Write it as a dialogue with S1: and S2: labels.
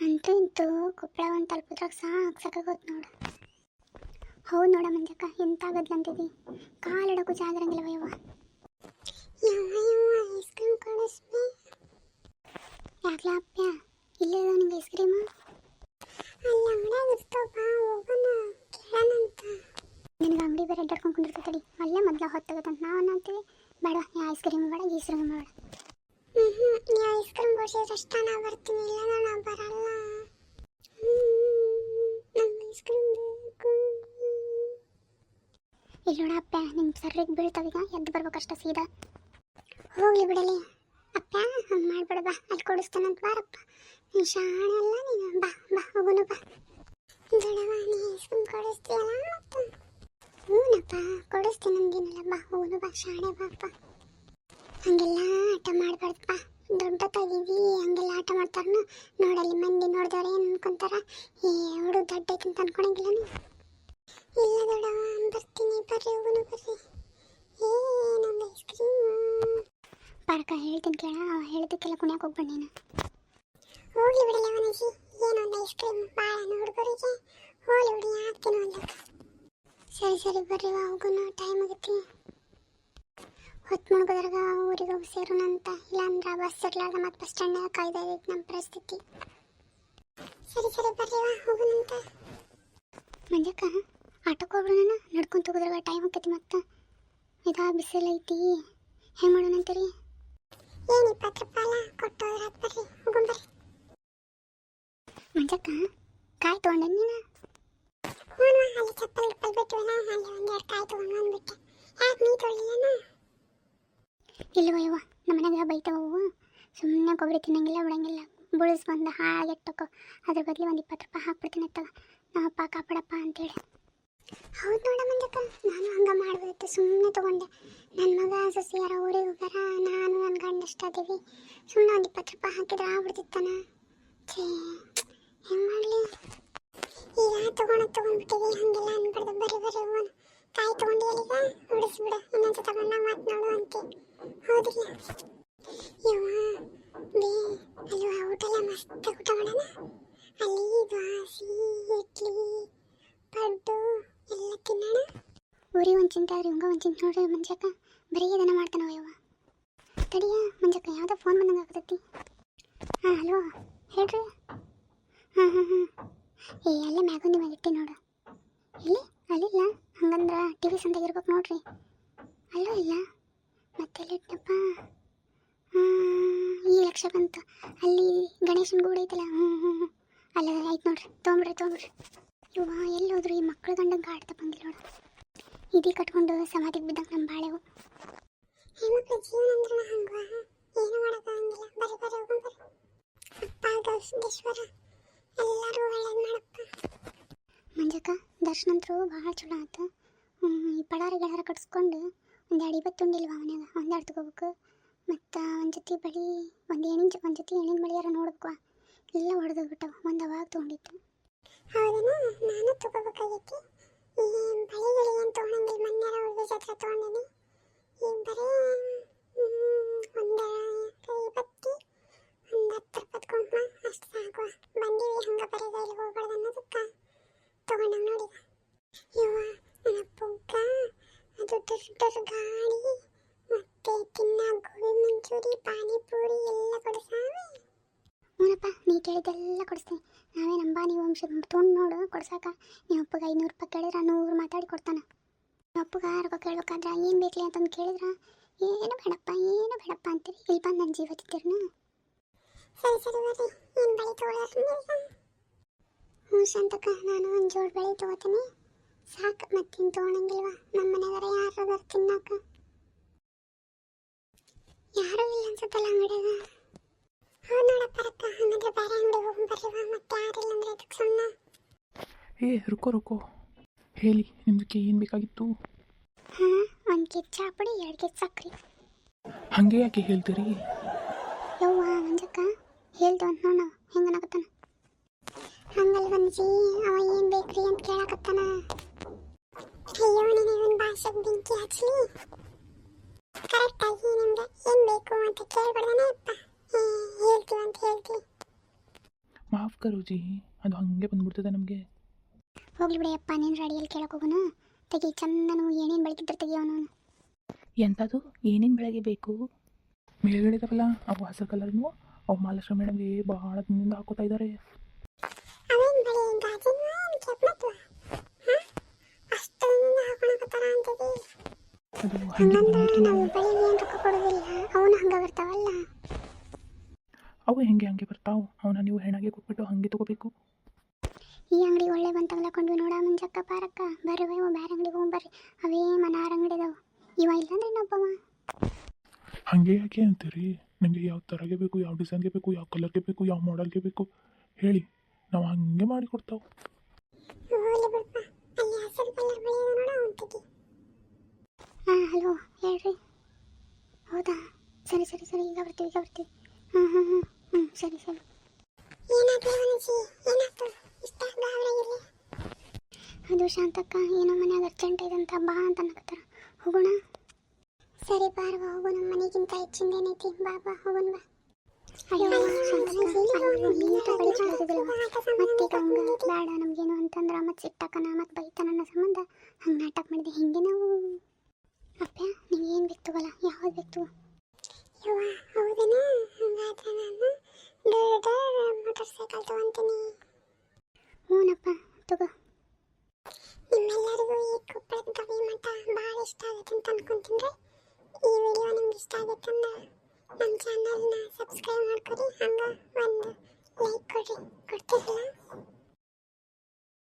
S1: ಅಂತೂ ಇಂತೂ ಕೊಪ್ಪಳ ಒಂದು ತಲುಪಿದ್ರಾಗ ಸಾಕು ಸಾಕಾಗೋದು ನೋಡು. ಹೌದು ನೋಡ ಮಂಜಕ್ಕ, ಎಂತ ಗದ್ಲಂತಿದಿ ಕಾಲಿಡೋಕ್ಕೂ ಜಾಗ ಇರಂಗಿಲ್ಲವ ಯವ್ವ ಐಸ್ ಕ್ರೀಮ್ ಕಳಿಸ್ಬಿ ಯಾಕಲ ಅಪ್ಪ ಇಲ್ಲೇ ಇದಾವ ನಿಂಗೆ ಐಸ್ ಕ್ರೀಮ್ ಅಲ್ಲಿ ಅಂಗಡಿಯಾಗ ಇರ್ತಾವ ಬಾ, ಹೋಗೋಣ ಕೇಳೋಣಂತ ನಿನಗೆ ಅಂಗಡಿ ಬೇರೆ ಅಡ್ಡಾಡ್ಕೊಂಡು ಕುಂದಿರ್ತೈತಡಿ. ಅಲ್ಲೇ ಮೊದಲ ಹೊತ್ತಾಗತ್ತಂತ ನಾವು ಅನ್ನತ್ತೀವಿ ಬೇಡ ಐಸ್ ಕ್ರೀಮ್ ಬೇಡ ಗೀಸ್ ಕ್ರೀಮ್ ಬೇಡ. ನಾನು ಐಸ್ ಕ್ರೀಮ್ ಕೊಡ್ಸಿದ್ರೆ ಬರ್ತೀನಿ ಇಲ್ಲ ಬರಲ್ಲ ನಂಗೆ ಐಸ್ ಕ್ರೀಮ್ ಬೇಕು ಇಲ್ಲಿ ನೋಡಪ್ಪ ನಿಂಗೆ ಸರ್ರಿಗೆ ಬೀಳ್ತಾವೀಗ ಎದ್ದು ಬರ್ಬೇಕಷ್ಟ ಸೀದಾ ಹೋಗ್ಲಿ ಬಿಡಲಿ ಅಪ್ಪ ಹಂಗೆ ಮಾಡ್ಬೇಡ ಬಾ ಅಲ್ಲಿ ಕೊಡಿಸ್ತಾನಂತ ಬಾರಪ್ಪ ನೀನು ಶಾಣೆ ಅಲ್ಲ ನೀನು ಬಾ ಬಾ ಹೋಗುನು ಬಾ ದೊಡವ ನೀ ಐಸ್ ಕ್ರೀಮ್ ಕೊಡಿಸ್ತೀಯಲ್ಲ ಮತ್ತೆ ಹ್ಞೂನಪ್ಪ ಕೊಡಿಸ್ತೀನಿ ನಂಗೇನಿಲ್ಲ ಬಾ ಹೋಗುನು ಬಾ ಶಾಣೆ ಬಾಪ್ಪ ಹಂಗೆಲ್ಲ ಆಟ ಮಾಡಬಾರ್ದಪ್ಪ. ದೊಡ್ಡ ತೆಗೀವಿ ಹಂಗೆಲ್ಲ ಆಟ ಮಾಡ್ತಾರನು. ನೋಡಲ್ಲಿ ಮಂದಿ ನೋಡಿದವ್ರು ಏನು ಅನ್ಕೊಂತಾರ? ಏ ಅವಳು ದೊಡ್ಡ ಅಂತ ಅನ್ಕೊಳಂಗಿಲ್ಲ ಇಲ್ಲ ದೊಡ್ಡವ ಬರ್ತೀನಿ ಬರ್ರಿ ಹೋಗೋಣ ಬರ್ರಿ. ಏ ನಮ್ಮ ಐಸ್ ಕ್ರೀಮ್ ಪಾರ್ಕ ಹೇಳ್ತೀನಿ ಕೇಳ ಅವ ಕುಣಿಯಕ್ಕೆ ಕುಣ್ಯಾಕ ಹೋಗಿ ನೀನು. ಹೋಗ್ಲಿ ಬಿಡಲ್ಲ ಅವನಿಗೆ ಏನೊಂದು ಐಸ್ ಕ್ರೀಮ್ ಭಾಳ ಹುಡುಗರಿಗೆ ಹೋಗ್ಲಿ ಬಿಡಿ ಹಾಕ್ತೀನಿ ಒಂದು ಸರಿ ಸರಿ, ಬರ್ರಿ ಹೋಗೋಣ ಟೈಮ್ ಆಗೈತಿ ಹೊತ್ತು ಮುಳುಗೋದ್ರಾಗ ಊರಿಗೆ ಹೋಗಿ ಸೇರೋಣ ಅಂತ ಇಲ್ಲಾಂದ್ರೆ ಬಸ್ ಇರ್ಲಾರ್ದ ಮತ್ತೆ ಬಸ್ ಸ್ಟ್ಯಾಂಡ್ನಾಗ ಕಾಯ್ದೈತಿ ನಮ್ಮ ಪರಿಸ್ಥಿತಿ. ಸರಿ ಸರಿ, ಬರ್ರಿ ವಾ ಹೋಗೋಣಂತ ಮಂಜಕ್ಕ ಆಟೋಕ್ಕೆ ಹೋಗ್ಬಿಡೋಣ ನಡ್ಕೊಂತ ಹೋಗೋದ್ರಾಗ ಟೈಮ್ ಆಕೈತಿ ಮತ್ತೆ. ಇದಾ ಬಿಸಿಲೈತಿ ಹೆಂಗೆ ಮಾಡೋಣ ಅಂತೀರಿ ಏನು ಇಪ್ಪತ್ತು ರೂಪಾಯಿ ಕೊಟ್ಟೋದ್ರ ಬರ್ರಿ ಹೋಗೊಂಬರ್ರಿ ಮಂಜಕ್ಕ, ಕಾಯಿ ತೊಗೊಂಡೆ ನೀನು? ಹ್ಞೂ ಅಲ್ಲಿ ಚಪ್ಪಲ್ ಗಿಪ್ಪಲ್ ಬಿಟ್ವಲ್ಲ ಅಲ್ಲಿ ಒಂದೆರಡು ಕಾಯಿ ತೊಗೊಂಡು ಬಂದ್ಬಿಟ್ಟೆ. ಯಾಕೆ ನೀ ತೊಳಿಲ್ಲನ ಇಲ್ಲವ ಯವ್ವ ನಮ್ಮ ಮನೆಗೆ ಸುಮ್ಮನೆ ಕೊಬ್ಬರಿ ತಿನ್ನಂಗಿಲ್ಲ, ಬಿಡಂಗಿಲ್ಲ. ಬುಳಿಸ್ ಬಂದು ಹಾಗೆಟ್ಟಕ್ಕೋ ಅದ್ರ ಬದಲು ಒಂದು ಇಪ್ಪತ್ತು ರೂಪಾಯಿ ಹಾಕ್ಬಿಡ್ತೀನಿ ಅತ್ತಗ ನಮ್ಮಪ್ಪ ಕಾಪಾಡಪ್ಪ ಅಂತೇಳಿ. ಹೌದು ನೋಡ ಮಂಜಕ್ಕ, ನಾನು ಹಂಗೆ ಮಾಡ್ಬೋದಿತ್ತು ಸುಮ್ಮನೆ ತೊಗೊಂಡೆ. ನನ್ನ ಮಗ ಸಸಿಯಾರ ಊರಿಗೆ ಹೋಗಾರ ನಾನು ನನ್ನ ಗಂಡ ಇಷ್ಟ ಅದೀವಿ. ಸುಮ್ಮನೆ ಒಂದು ಇಪ್ಪತ್ತು ರೂಪಾಯಿ ಹಾಕಿದ್ರೆ ಆಗ್ಬಿಡ್ತಿತ್ತಾನ ಛೇ, ಹೆಂಗೆ ಮಾಡಲಿ? ಈಗ ತಗೊಂಡು ತೊಗೊಂಡ್ಬಿಟ್ಟಿವಿ, ಹಂಗೆಲ್ಲ ಅನ್ಬಾರ್ದು. ಬರೀ ಬರೀ ಹೋಗೋಣ ಕಾಯಿ ತಗೊಂಡಿಯಲ್ಲ ಈಗ ಉಡಿಸ್ಬಿಡು ಇನ್ನೊಂದ್ಸ ತಗೊಂಡ ಮಾತು ನೋಡು ಅಂತೆ ಹೌದಿಲ್ಲ ಯವ್ವ ಬೇ ಅಲ್ವಾ ಎಲ್ಲ ಮಸ್ತ್ ಊಟ ಮಾಡೋಣ ಅಲ್ಲಿ ದೋಸೆ ಇಡ್ಲಿ ಪಡ್ಡು ಎಲ್ಲ ತಿನ್ನೋಣ ಊರಿ ಒಂದು ಚಿಂತೆ ಆದ್ರೆ ಹಂಗ ಒಂದು ಚಿಂತೆ ಬರೀ ಇದನ್ನ ಮಾಡ್ತಾನವ ಯವ್ವ. ತಡಿಯ, ಮಂಜಕ್ಕ, ಯಾವುದೋ ಫೋನ್ ಬಂದಂಗೆ ಆಗ್ತೈತಿ. ಹಾಂ ಹಲೋ, ಹೇಳ್ರಿ. ಹಾಂ ಹಾಂ ಹಾಂ. ಏ, ಅಲ್ಲೇ ಮ್ಯಾಗೊಂದು ಮ್ಯಾಗ ಇಟ್ಟಿ ನೋಡು. ಇಲ್ಲಿ ಅಲ್ಲಿಲ್ಲ? ಹಂಗಂದ್ರೆ ಟಿ ವಿ ಸಂದಾಗ ಇರ್ಬೇಕು ನೋಡ್ರಿ. ಅಲ್ಲೂ ಇಲ್ಲ? ಮತ್ತೆಲ್ಲಿ ಇಟ್ಟಪ್ಪ ಈ ಲಕ್ಷ ಬಂತು. ಅಲ್ಲಿ ಗಣೇಶನ ಗೂಡು ಐತಲ್ಲ ಹ್ಞೂ ಹ್ಞೂ ಹ್ಞೂ ಅಲ್ಲ, ಆಯ್ತು ನೋಡ್ರಿ, ತೊಗೊಂಬ್ರಿ ತೊಗೊಂಬ್ರಿ. ಇವ ಎಲ್ಲಿ ಹೋದ್ರು ಈ ಮಕ್ಳು ಗಂಡಂಗೆ ಆಡ್ತಾ ಬಂದಿಲ್ಲ ನೋಡು. ಇದೀ ಕಟ್ಕೊಂಡು ಸಮಾಧಿಗೆ ಬಿದ್ದಂಗೆ ನಮ್ಮ ಬಾಳೆವು. ಹೆಣ್ಮಕ್ಳ ಜೀವನ ಅಂದ್ರೆ ಹಂಗ ಏನು ಮಾಡೋಕ್ಕಾಗಂಗಿಲ್ಲ ಬರೀ ಬರೀ ಹೋಗೋಣ ಅಪ್ಪ ಗವಿಸಿದ್ದೇಶ್ವರ ಎಲ್ಲರೂ ಒಳ್ಳೇದು ಮಾಡಪ್ಪ. ಮಂಜಕ್ಕ ದರ್ಶನಂತರು ಭಾಳ ಚಲೋ ಆಯ್ತು ಈ ಪಡಾರ ಗಿಡಾರ ಕಟ್ಸ್ಕೊಂಡು ಒಂದು ಇವತ್ತು ಉಂಡಿಲ್ವ ಮನ್ಯಾಗ? ಒಂದೆರಡು ತಗೋಬೇಕು ಮತ್ತು ಒಂದು ಜೊತೆ ಬಳಿ ಒಂದು ಎಣಿನ ಒಂದು ಜೊತೆ ಎಣಿನ ಬಳಿಯಾರ ನೋಡ್ಬೇಕು. ಎಲ್ಲ ಹೊಡೆದೋಗ್ಬಿಟ್ಟವು ಒಂದು ಅವಾಗ ತೊಗೊಂಡಿತ್ತು ಹೌದಾ ನಾನು ತಗೋಬೇಕಾಗೈತಿ. ಬಳಿಗಳು ಏನು ತೊಗೊಂಡಿಲ್ಲ ಮೊನ್ನೆ ಅವ್ರ ಹತ್ರ ತೊಗೊಂಡಿನಿ ಈ ಬರೀ ಒಂದು ಐವತ್ತು ಒಂದು ಹತ್ತು ರೂಪಾಯಿ ಕೊಂಡ್ಮ ಅಷ್ಟು ಸಾಕು ಬಂದೀವಿ ಹಂಗೆ ಬರೀ ರೈಲಿಗೆ ಹೋಗ್ಬಾರ್ದು ಅನ್ನೋದಕ್ಕೆ ತಗೊಂಡಂಗೆ ನೋಡಿದ ಇವ ನನ್ನ ಪುಗ್ಗ ದೊಡ್ಡ ಗಾಡಿ ಮತ್ತೆ ತಿನ್ನ ಗೋಬಿ ಮಂಚೂರಿ, ಪಾನಿಪುರಿ ಎಲ್ಲ ಕೊಡಿಸಾವೆ. ನೋಡಪ್ಪ, ನೀ ಕೇಳಿದ್ದೆಲ್ಲ ಕೊಡಿಸ್ತೀನಿ. ನಾವೇ ನಂಬಾನಿ ವಂಶ ತೊಗೊಂಡು ನೋಡು, ಕೊಡ್ಸಾಕ. ನಿಮ್ಮ ಅಪ್ಪಗೆ ಐನೂರು ರೂಪಾಯಿ ಕೇಳಿದ್ರೆ, ನೂರು ಮಾತಾಡಿ ಕೊಡ್ತಾನೆ. ನಿಮ್ಮ ಅಪ್ಪಗೆ ರೊಕ್ಕ ಕೇಳ್ಬೇಕಾದ್ರೆ ಏನು ಬೇಕಲಿ ಅಂತಂದು ಕೇಳಿದ್ರೆ? ಏನು ಬೇಡಪ್ಪ ಏನು ಬೇಡಪ್ಪ ಅಂತೀರಿ? ಇಲ್ಲಿ ಬಂದು ನನ್ನ ಜೀವ ತಿಂತೀರನ? ಸರಿ ಸರಿ, ಬರ್ರಿ. ಏನು ಬಳಿ ತೊಗೊಳ್ಳ ಹ್ಞೂ, ಶಾಂತಕ್ಕ, ನಾನು ಒಂದು ಜೋಡು ಬೆಳೆ ತೊಗೋತೀನಿ. ಸಾಕು ಮತ್ತೆ ತೊಗೊಳಂಗಿಲ್ವಾ ನಮ್ಮ ಮನೆಯವರ ಯಾರು ಬರ್ ತಿನ್ನಾಕ. ಯಾರು ಇಲ್ಲ ಅನ್ಸುತ್ತಲ್ಲ ಅಂಗಡಿಯಾಗ ಹೌದು ನೋಡಪ್ಪ ರಕ್ಕ ಹಂಗಂದ್ರೆ ಬೇರೆ ಅಂಗಡಿಗೆ ಹೋಗಿ ಬರ್ರಿವಾ ಮತ್ತೆ ಯಾರಿಲ್ಲ ಅಂದ್ರೆ ಇದಕ್ಕೆ ಸುಮ್ಮನೆ
S2: ಏ ರುಕೋ ರುಕೋ. ಹೇಳಿ ನಿಮ್ದಕ್ಕೆ ಏನು ಬೇಕಾಗಿತ್ತು?
S1: ಹಾಂ ಒಂದು ಕೆ ಚಾಪುಡಿ ಎರಡು ಕೆ ಸಕ್ರಿ.
S2: ಹಂಗೆ ಯಾಕೆ ಹೇಳ್ತೀರಿ?
S1: ಯವ್ವ ಮಂಜಕ್ಕ ಹೇಳ್ದು ಅಂತ ನೋಡ ಹೆಂಗನಾಗತ್ತಾನ ಹಂಗಲ್ ಬನ್ಸಿ ಅವ ಏನು ಬೇಕ್ರಿ ಅಂತ ಕೇಳಕತ್ತಾನ? ಅಯ್ಯೋ ನನಗೊಂದು ಭಾಷೆಗೆ ಬೆಂಕಿ ಹಚ್ಚಲಿ ಕರೆಕ್ಟಾಗಿ ನಿಮ್ಗೆ ಏನು ಬೇಕು ಅಂತ ಕೇಳ್ಬಿಡ್ದಾನೆ ಅಪ್ಪ ಹೇಳ್ತೀವಿ ಅಂತ ಹೇಳ್ತೀವಿ
S2: ಮಾಫ್ ಕರುಜಿ ಅದು ಹಾಗೆ ಬಂದ್ಬಿಡ್ತದೆ ನಮಗೆ.
S1: ಹೋಗ್ಲಿ ಬಿಡಿಯಪ್ಪ ನೀನು ರೆಡಿಯಲ್ಲಿ ಕೇಳಕ್ಕೆ ಹೋಗೋಣ ತೆಗಿ ಚಂದನು ಏನೇನು ಬೆಳಕಿದ್ರೆ ತೆಗಿಯೋನು
S2: ಎಂಥದ್ದು ಏನೇನು ಬೆಳಗ್ಗೆ ಬೇಕು? ಮೇಲ್ಗಡೆ ಇದಾವಲ್ಲ ಅವು ಹಸಿರು ಕಲರ್ನು ಅವು ಮಹಾಲಕ್ಷ್ಮಿ ಮೇಡಮ್ಗೆ ಭಾಳ ದಿನದಿಂದ ಹಾಕೋತಾ ಇದ್ದಾರೆ
S1: ಅವೇನು ಬರೀ ಗಾಜಿನ ಕೆಪ್ಪತ್ತು
S2: ಅದು ಹಂಗೆ
S1: ನಾವು ಬಳಿ ಏನು ರೊಕ್ಕ ಕೊಡೋದಿಲ್ಲ ಅವನು ಹಂಗೆ ಬರ್ತಾವಲ್ಲ.
S2: ಅವು ಹೆಂಗೆ ಹಂಗೆ ಬರ್ತಾವು? ಅವನ ನೀವು ಹೆಣಗೆ ಕೊಟ್ಬಿಟ್ಟು ಹಂಗೆ ತಗೋಬೇಕು.
S1: ಈ ಅಂಗಡಿ ಒಳ್ಳೆ ಬಂತವಲ್ಲ ಕೊಂಡ್ವಿ ನೋಡ ಮುಂಜಕ್ಕ ಪಾರಕ್ಕ. ಬರ್ರಿ ಬೇರೆ ಅಂಗಡಿಗೆ ಹೋಗಿ ಬರ್ರಿ. ಅವೇ ಮನಾರ ಅಂಗಡಿ ಅದಾವ ಇವ ಇಲ್ಲಂದ್ರೆ ಇನ್ನೊಬ್ಬವ.
S2: ಹಾಗೆ ಯಾಕೆ ಅಂತೀರಿ? ನಿಮಗೆ ಯಾವ ಥರಗೆ ಬೇಕು ಯಾವ ಡಿಸೈನ್ಗೆ ಬೇಕು ಯಾವ ಕಲರ್ಗೆ ಬೇಕು ಯಾವ ಮಾಡಲ್ಗೆ ಬೇಕು? ಹೇಳಿ ನಾವು ಹಂಗೆ ಮಾಡಿ ಕೊಡ್ತಾವೆ.
S1: ಹಾಂ ಹಲೋ ಹೇಳ್ರಿ. ಹೌದಾ? ಸರಿ ಸರಿ ಸರಿ ಈಗ ಬರ್ತೀವಿ ಈಗ ಬರ್ತೀವಿ. ಹಾಂ ಹಾಂ ಹಾಂ ಹ್ಞೂ ಸರಿ ಸರಿ. ಅದು ಶಾಂತಕ್ಕ ಏನೋ ಮನ್ಯಾಗ ಅರ್ಜೆಂಟ್ ಇದೆ ಅಂತ ಬಾ ಅಂತ ಅನ್ನಕತ್ತಾರ. ಹೋಗೋಣ? ಸರಿ ಬಾರ್ವಾ ಹೋಗೋಣ ಮನೆಗಿಂತ ಹೆಚ್ಚಿಂದೇನೈತಿ ಬಾ ಬಾ ಹೋಗೋಣ ಬಾ. ಅಯ್ಯೋ ಹಂಗ. ಬೇಡ ನಮ್ಗೇನು ಅಂತಂದ್ರ ಮತ್ತೆ ಸಿಟ್ಟಾಕನ ಮತ್ತೆ ಬೈತಾನ ಅನ್ನೋ ಸಂಬಂಧ. ಹಂಗೆ ನಾಟಕ ಮಾಡಿದೆ ಹಿಂಗೆ ನೀವು? ಏನು ಬಿತ್ತುವಲ್ಲ ಯಾವ್ದು ಬಿತ್ತು ಯವ್ವ, ಹೌದೇನಾ? ಹಂಗಾದ್ರೆ ನಾನು ಡೈರೆಕ್ಟಾಗಿ ಮೋಟಾರ್ ಸೈಕಲ್ ತೊಗೊತೀನಿ ತಗೋ. ನಿಮ್ಮೆಲ್ಲರಿಗೂ ಈ
S3: ಗವಿ ಭಾಳ ಇಷ್ಟ ಆಗುತ್ತೆ ಅಂತ ಅನ್ಕೊಂತೀನಿ ಈ ವಿಡಿಯೋ ಇಷ್ಟ ಆಗುತ್ತೆ ಅಂದ್ರೆ ನಮ್ಮ ಚಾನಲ್ನ ಸಬ್ಸ್ಕ್ರೈಬ್ ಮಾಡ್ಕೊರಿ ಹಂಗೆ ಒಂದು ಲೈಕ್ ಕೊಡ್ರಿ.